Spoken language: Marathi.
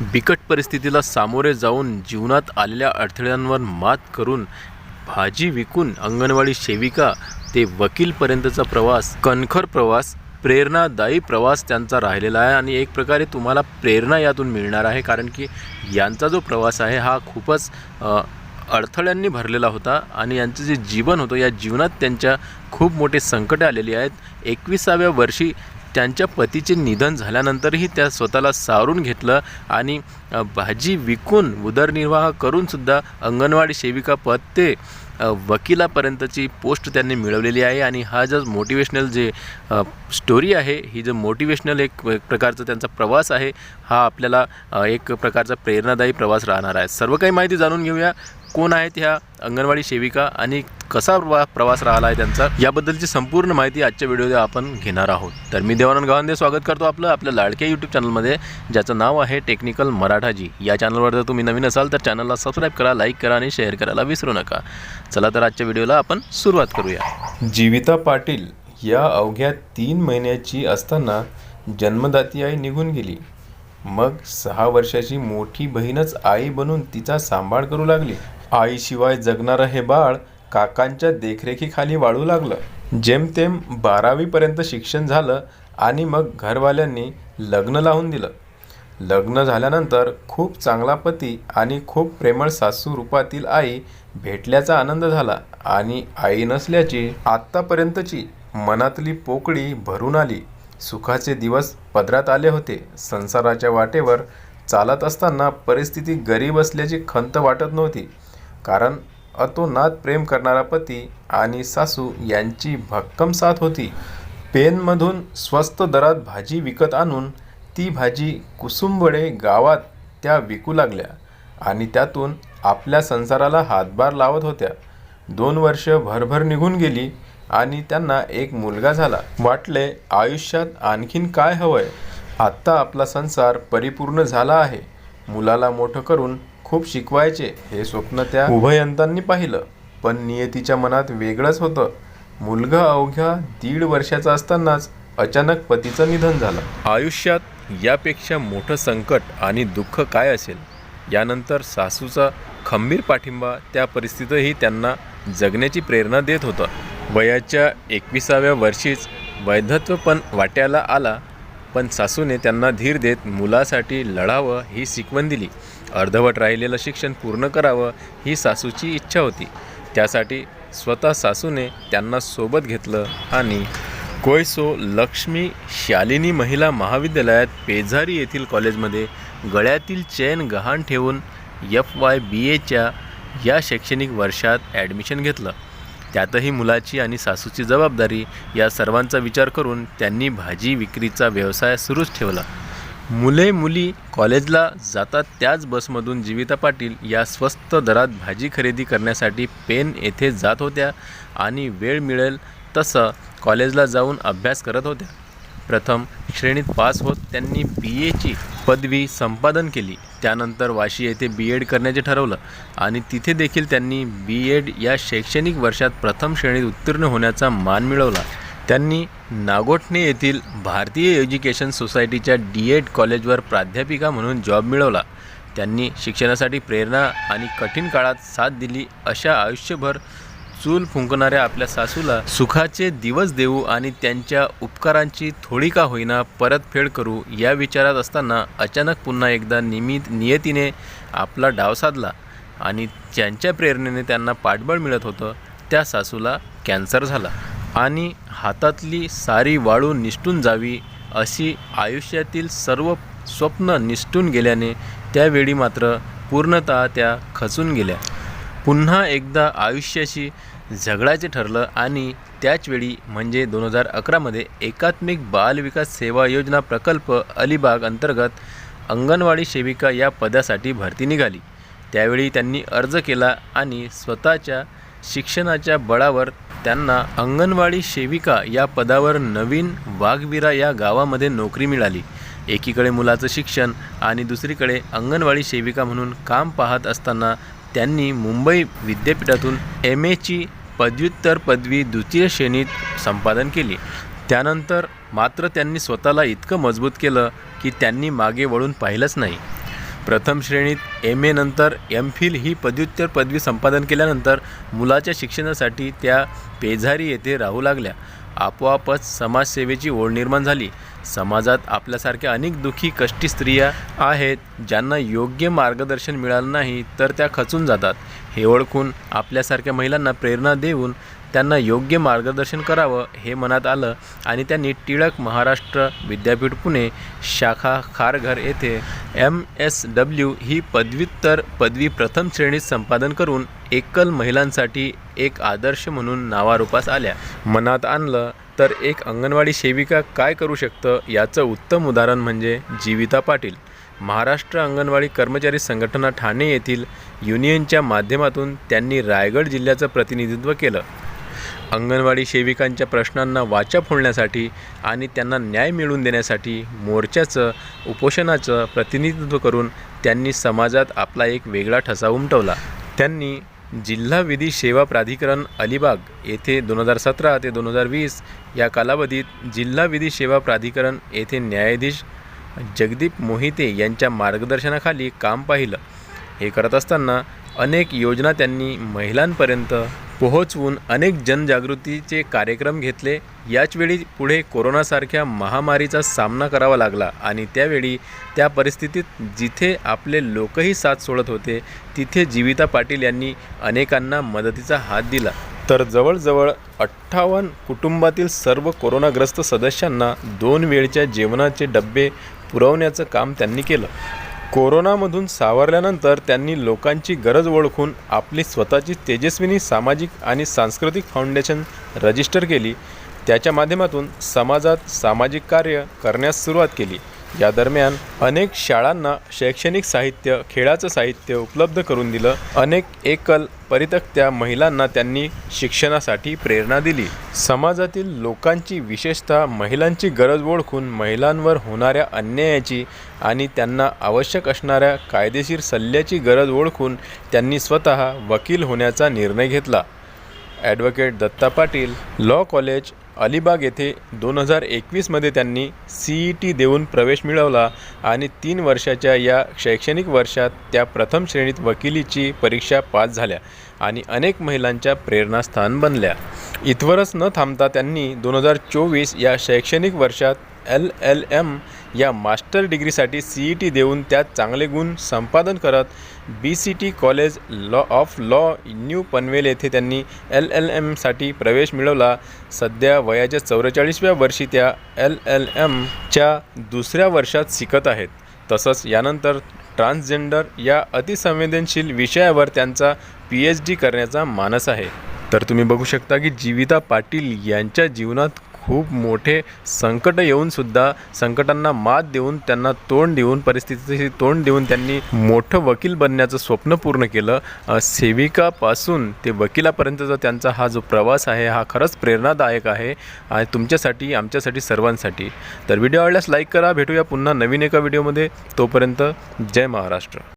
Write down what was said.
बिकट परिस्थितीला सामोरे जाऊन जीवनात आलेल्या अडथळ्यांवर मात करून भाजी विकून अंगणवाडी सेविका ते वकीलपर्यंतचा प्रवास कणखर प्रवास प्रेरणादायी प्रवास त्यांचा राहिलेला आहे आणि एक प्रकारे तुम्हाला प्रेरणा यातून मिळणार आहे कारण की यांचा जो प्रवास आहे हा खूपच अडथळ्यांनी भरलेला होता आणि यांचं जे जीवन होतं या जीवनात त्यांच्या खूप मोठे संकटे आलेली आहेत. एकविसाव्या वर्षी त्यांच्या पतीचे निधन झाल्यानंतरही त्या स्वतःला सावरून घेतलं आणि भाजी विकून उदरनिर्वाह करूनसुद्धा अंगणवाडी सेविका पद ते वकिलापर्यंतची पोस्ट त्यांनी मिळवलेली आहे. आणि हा जो मोटिवेशनल जे स्टोरी आहे ही जो मोटिवेशनल एक प्रकारचा त्यांचा प्रवास आहे हा आपल्याला एक प्रकारचा प्रेरणादायी प्रवास राहणार आहे. सर्व काही माहिती जाणून घेऊया. कोण आहेत ह्या अंगणवाडी सेविका आणि कसा प्रवास राहिला आहे त्यांचा? याबद्दलची संपूर्ण माहिती आजच्या व्हिडिओमध्ये आपण घेणार आहोत. तर मी देवानंद गावंदे स्वागत करतो आपलं आपल्या लाडक्या यूट्यूब चॅनलमध्ये ज्याचं नाव आहे टेक्निकल मराठाजी. या चॅनलवर जर तुम्ही नवीन असाल तर चॅनलला सबस्क्राईब करा लाईक करा आणि शेअर करायला विसरू नका. चला तर आजच्या व्हिडिओला आपण सुरुवात करूया. जीविता पाटील या अवघ्या तीन महिन्याची असताना जन्मदाती आई निघून गेली. मग सहा वर्षाची मोठी बहीणच आई बनून तिचा सांभाळ करू लागली. आईशिवाय जगणारं हे बाळ काकांच्या देखरेखीखाली वाढू लागलं. जेमतेम बारावीपर्यंत शिक्षण झालं आणि मग घरवाल्यांनी लग्न लावून दिलं. लग्न झाल्यानंतर खूप चांगला पती आणि खूप प्रेमळ सासू रूपातील आई भेटल्याचा आनंद झाला आणि आई नसल्याची आत्तापर्यंतची मनातली पोकळी भरून आली. सुखाचे दिवस पदरात आले होते. संसाराच्या वाटेवर चालत असताना परिस्थिती गरीब असल्याची खंत वाटत नव्हती. कारण अतोनात प्रेम करणारा पती आणि सासू यांची भक्कम साथ होती. पेनमधून स्वस्त दरात भाजी विकत आणून ती भाजी कुसुंबळे गावात त्या विकू लागल्या आणि त्यातून आपल्या संसाराला हातभार लावत होत्या. दोन वर्ष भरभर निघून गेली आणि त्यांना एक मुलगा झाला. वाटले आयुष्यात आणखीन काय हवंय? आत्ता आपला संसार परिपूर्ण झाला आहे. मुलाला मोठं करून खूप शिकवायचे हे स्वप्न त्या उभयंतांनी पाहिलं. पण नियतीच्या मनात वेगळंच होतं. मुलगा अवघ्या दीड वर्षाचा असतानाच अचानक पतीचं निधन झालं. आयुष्यात यापेक्षा मोठं संकट आणि दुःख काय असेल? यानंतर सासूचा खंबीर पाठिंबा त्या परिस्थितीतही त्यांना जगण्याची प्रेरणा देत होता. वयाच्या एकविसाव्या वर्षीच वैधत्व पण वाट्याला आला पण सासूने त्यांना धीर देत मुलासाठी लढावं ही शिकवण दिली. अर्धवट राहिलेलं शिक्षण पूर्ण करावं ही सासूची इच्छा होती. त्यासाठी स्वतः सासूने त्यांना सोबत घेतलं आणि कोयसो लक्ष्मी शालिनी महिला महाविद्यालयात पेझारी येथील कॉलेजमध्ये गळ्यातील चैन गहाण ठेवून एफ वाय बी एच्या या शैक्षणिक वर्षात ॲडमिशन घेतलं. त्यातही मुलाची आणि सासूची जबाबदारी या सर्वांचा विचार करून त्यांनी भाजी विक्रीचा व्यवसाय सुरूच ठेवला. मुले मुली कॉलेजला जातात त्याच बसमधून जीविता पाटील या स्वस्त दरात भाजी खरेदी करण्यासाठी पेन येथे जात होत्या आणि वेळ मिळेल तसं कॉलेजला जाऊन अभ्यास करत होत्या. प्रथम श्रेणीत पास होत त्यांनी बी एची पदवी संपादन केली. त्यानंतर वाशी येथे बी एड करण्याचे ठरवलं आणि तिथे देखील त्यांनी बी एड या शैक्षणिक वर्षात प्रथम श्रेणीत उत्तीर्ण होण्याचा मान मिळवला. त्यांनी नागोठणे येथील भारतीय एज्युकेशन सोसायटीच्या डी एड कॉलेजवर प्राध्यापिका म्हणून जॉब मिळवला. त्यांनी शिक्षणासाठी प्रेरणा आणि कठीण काळात साथ दिली अशा आयुष्यभर चूल फुंकणाऱ्या आपल्या सासूला सुखाचे दिवस देऊ आणि त्यांच्या उपकारांची थोडी का होईना परतफेड करू या विचारात असताना अचानक पुन्हा एकदा निमित नियतीने आपला डाव साधला आणि ज्यांच्या प्रेरणेने त्यांना पाठबळ मिळत होतं. त्या सासूला कॅन्सर झाला. आणि हातातली सारी वाळू निसटून जावी अशी आयुष्यातील सर्व स्वप्न निसटून गेल्याने त्यावेळी मात्र पूर्णतः त्या खचून गेल्या. पुन्हा एकदा आयुष्याशी झगडायचे ठरलं आणि त्याचवेळी म्हणजे दोन हजार अकरामध्ये एकात्मिक बालविकास सेवा योजना प्रकल्प अलिबाग अंतर्गत अंगणवाडी सेविका या पदासाठी भरती निघाली. त्यावेळी त्यांनी अर्ज केला आणि स्वतःच्या शिक्षणाच्या बळावर त्यांना अंगणवाडी सेविका या पदावर नवीन वाघविरा या गावामध्ये नोकरी मिळाली. एकीकडे मुलाचं शिक्षण आणि दुसरीकडे अंगणवाडी सेविका म्हणून काम पाहत असताना त्यांनी मुंबई विद्यापीठातून एम एची पदव्युत्तर पदवी द्वितीय श्रेणीत संपादन केली. त्यानंतर मात्र त्यांनी स्वतःला इतकं मजबूत केलं की त्यांनी मागे वळून पाहिलंच नाही. प्रथम श्रेणीत एम ए नंतर एम फिल ही पदव्युत्तर पदवी संपादन केल्यानंतर मुलाच्या शिक्षणासाठी त्या पेझारी येथे राहू लागल्या. आपोआपच समाजसेवेची ओढ निर्माण झाली. समाजात आपल्यासारख्या अनेक दुःखी कष्टी स्त्रिया आहेत ज्यांना योग्य मार्गदर्शन मिळालं नाही तर त्या खचून जातात. हे ओळखून आपल्यासारख्या महिलांना प्रेरणा देऊन त्यांना योग्य मार्गदर्शन करावं हे मनात आलं आणि त्यांनी टिळक महाराष्ट्र विद्यापीठ पुणे शाखा खारघर येथे एम एस डब्ल्यू ही पदव्युत्तर पदवी प्रथम श्रेणीत संपादन करून एकल महिलांसाठी एक आदर्श म्हणून नावारूपास आल्या. मनात आणलं तर एक अंगणवाडी सेविका काय करू शकतं? याचं उत्तम उदाहरण म्हणजे जीविता पाटील. महाराष्ट्र अंगणवाडी कर्मचारी संघटना ठाणे येथील युनियनच्या माध्यमातून त्यांनी रायगड जिल्ह्याचं प्रतिनिधित्व केलं. अंगणवाडी सेविकांच्या प्रश्नांना वाचा फोडण्यासाठी आणि त्यांना न्याय मिळवून देण्यासाठी मोर्चाचं उपोषणाचं प्रतिनिधित्व करून त्यांनी समाजात आपला एक वेगळा ठसा उमटवला. त्यांनी जिल्हा विधी सेवा प्राधिकरण अलिबाग येथे दोन हजार सतरा ते दोन हजार वीस या कालावधीत जिल्हा विधी सेवा प्राधिकरण येथे न्यायाधीश जगदीप मोहिते यांच्या मार्गदर्शनाखाली काम पाहिलं. हे करत असताना अनेक योजना त्यांनी महिलांपर्यंत पोहोचवून अनेक जनजागृतीचे कार्यक्रम घेतले. याचवेळी पुढे कोरोनासारख्या महामारीचा सामना करावा लागला आणि त्यावेळी त्या परिस्थितीत जिथे आपले लोकही साथ सोडत होते तिथे जीविता पाटील यांनी अनेकांना मदतीचा हात दिला. तर जवळजवळ अठ्ठावन्न कुटुंबातील सर्व कोरोनाग्रस्त सदस्यांना दोन वेळच्या जेवणाचे डबे पुरवण्याचं काम त्यांनी केलं. कोरोनामधून सावरल्यानंतर त्यांनी लोकांची गरज ओळखून आपली स्वतःची तेजस्विनी सामाजिक आणि सांस्कृतिक फाउंडेशन रजिस्टर केली. त्याच्या माध्यमातून समाजात सामाजिक कार्य करण्यास सुरुवात केली. या दरम्यान अनेक शाळांना शैक्षणिक साहित्य खेळाचं साहित्य उपलब्ध करून दिलं. अनेक एकल परितक्त्या महिलांना त्यांनी शिक्षणासाठी प्रेरणा दिली. समाजातील लोकांची विशेषतः महिलांची गरज ओळखून महिलांवर होणाऱ्या अन्यायाची आणि त्यांना आवश्यक असणाऱ्या कायदेशीर सल्ल्याची गरज ओळखून त्यांनी स्वतः वकील होण्याचा निर्णय घेतला. Advocate Datta Patil law college Alibag येथे दोन हजार एकवीसमध्ये त्यांनी सी ई टी देऊन प्रवेश मिळवला आणि तीन वर्षाच्या या शैक्षणिक वर्षात त्या प्रथम श्रेणीत वकिलीची परीक्षा पास झाल्या आणि अनेक महिलांच्या प्रेरणास्थान बनल्या. इथवरच न थांबता त्यांनी दोन हजार चोवीस या शैक्षणिक वर्षात एल एल एम या मास्टर डिग्रीसाठी सी ई टी देऊन त्यात चांगले गुण संपादन करत B C T college law of law new Panvel येथे त्यांनी एल एल एमसाठी प्रवेश मिळवला. सध्या वयाच्या चौवेचाळीसव्या वर्षी त्या एल एल एमच्या दुसऱ्या वर्षात शिकत आहेत. तसंच यानंतर ट्रान्सजेंडर या अतिसंवेदनशील विषयावर त्यांचा पी एच डी करण्याचा मानस आहे. तर तुम्ही बघू शकता की जीविता पाटील यांच्या जीवनात खूप मोठे संकट येऊनसुद्धा संकटांना मात देऊन त्यांना तोंड देऊन परिस्थितीशी तोंड देऊन त्यांनी मोठं वकील बनण्याचं स्वप्न पूर्ण केलं. सेविकापासून ते वकिलापर्यंतचा त्यांचा हा जो प्रवास आहे हा खरंच प्रेरणादायक आहे आणि तुमच्यासाठी आमच्यासाठी सर्वांसाठी. तर व्हिडिओ आवडल्यास लाईक करा. भेटूया पुन्हा नवीन एका व्हिडिओमध्ये. तोपर्यंत जय महाराष्ट्र.